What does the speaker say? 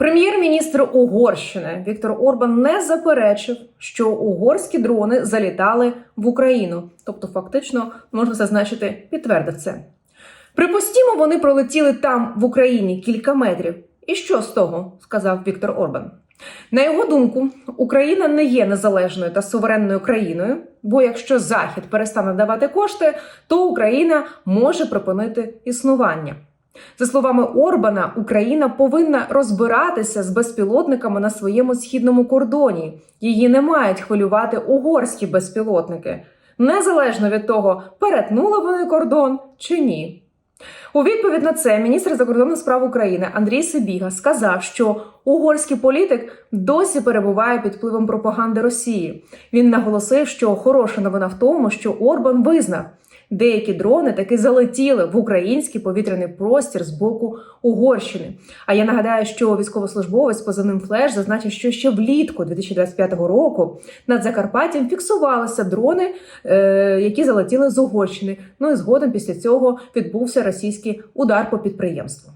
Прем'єр-міністр Угорщини Віктор Орбан не заперечив, що угорські дрони залітали в Україну, тобто, фактично, можна зазначити, підтвердив це. Припустімо, вони пролетіли там в Україні кілька метрів. І що з того? сказав Віктор Орбан. На його думку, Україна не є незалежною та суверенною країною, бо якщо Захід перестане давати кошти, то Україна може припинити існування. За словами Орбана, Україна повинна розбиратися з безпілотниками на своєму східному кордоні. Її не мають хвилювати угорські безпілотники, незалежно від того, перетнули вони кордон чи ні. У відповідь на це міністр закордонних справ України Андрій Сибіга сказав, що угорський політик досі перебуває під впливом пропаганди Росії. Він наголосив, що хороша новина в тому, що Орбан визнав, деякі дрони таки залетіли в український повітряний простір з боку Угорщини. А я нагадаю, що військовослужбовець позивним флеш зазначив, що ще влітку 2025 року над Закарпаттям фіксувалися дрони, е, які залетіли з Угорщини. Ну і згодом після цього відбувся російський удар по підприємству.